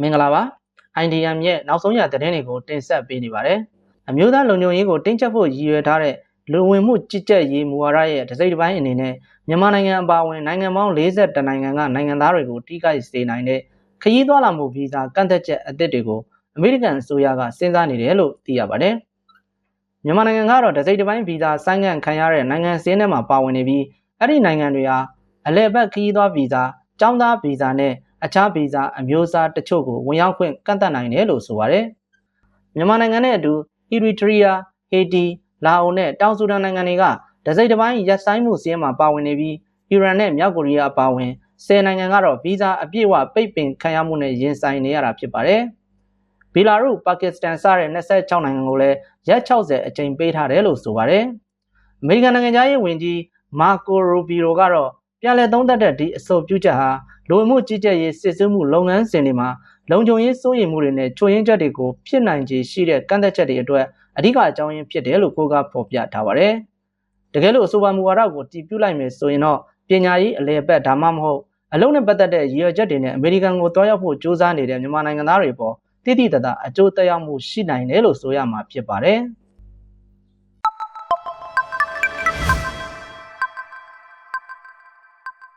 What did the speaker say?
မင်္ဂလာပါ IDM ရဲ့နောက်ဆုံးရသတင်းတွေကိုတင်ဆက်ပေးနေပါတယ်အမျိုးသားလုံခြုံရေးကိုတင်းကျပ်ဖို့ရည်ရွယ်ထားတဲ့လူဝင်မှုကြီးကြပ်ရေးမူဝါဒရဲ့တစ်စိတ်တစ်ပိုင်းအနေနဲ့မြန်မာနိုင်ငံအပါအဝင်နိုင်ငံပေါင်း40နိုင်ငံကနိုင်ငံသားတွေကိုတိကျစေနိုင်တဲ့ခရီးသွားလာမှုဗီဇာကန့်သက်ချက်အသစ်တွေကိုအမေရိကန်အစိုးရကစဉ်းစားနေတယ်လို့သိရပါတယ်မြန်မာနိုင်ငံကတော့တစ်စိတ်တစ်ပိုင်းဗီဇာဆိုင်းငံ့ခံရတဲ့နိုင်ငံစင်းထဲမှာပါဝင်နေပြီးအဲ့ဒီနိုင်ငံတွေဟာအလဲဘက်ခရီးသွားဗီဇာ၊ကျောင်းသားဗီဇာနဲ့ အခြားဗီဇာအမျိုးအစားတချို့ကိုဝင်ရောက်ခွင့်ကန့်သတ်နိုင်တယ်လို့ဆိုပါတယ်။မြန်မာနိုင်ငံနဲ့အတူအီရီထရီးယား၊ဟေတီ၊လာအိုနဲ့တောင်ဆူဒန်နိုင်ငံတွေကဒစိမ့်တစ်ပိုင်းရပ်ဆိုင်းမှုစီးရဲမှာပါဝင်နေပြီးအီရန်နဲ့မြောက်ကိုရီးယားအပါအဝင်၁၀နိုင်ငံကတော့ဗီဇာအပြည့်အဝပိတ်ပင်ခံရမှုနဲ့ရင်ဆိုင်နေရတာဖြစ်ပါတယ်။ဘီလာရုစ်ပါကစ္စတန်စတဲ့26နိုင်ငံကိုလည်းရက်60အကြိမ်ပေးထားတယ်လို့ဆိုပါတယ်။အမေရိကန်နိုင်ငံသားရေးဝန်ကြီးမာကိုရိုဘီရိုကတော့ ပြန်လည်သုံးသပ်တဲ့ဒီအဆိုပြုချက်ဟာလူဝင်မှုကြီးကြပ်ရေးစစ်ဆေးမှုလုပ်ငန်းစဉ်တွေမှာလုံခြုံရေးစိုးရိမ်မှုတွေနဲ့ချို့ယွင်းချက်တွေကိုဖြစ်နိုင်ခြေရှိတဲ့ကန့်သက်ချက်တွေအတွက်အဓိကအကြောင်းရင်းဖြစ်တယ်လို့ကိုကဖော်ပြထားပါတယ်။တကယ်လို့အဆိုပါမူဝါဒကိုတည်ပြုလိုက်မယ်ဆိုရင်တော့ပညာရေးအလဲအပတ်ဒါမှမဟုတ်အလုံးနဲ့ပတ်သက်တဲ့ရည်ရွယ်ချက်တွေနဲ့အမေရိကန်ကိုတွားရောက်ဖို့ကြိုးစားနေတဲ့မြန်မာနိုင်ငံသားတွေပေါ်တည်တည်တသာအကျိုးသက်ရောက်မှုရှိနိုင်တယ်လို့ဆိုရမှာဖြစ်ပါတယ်။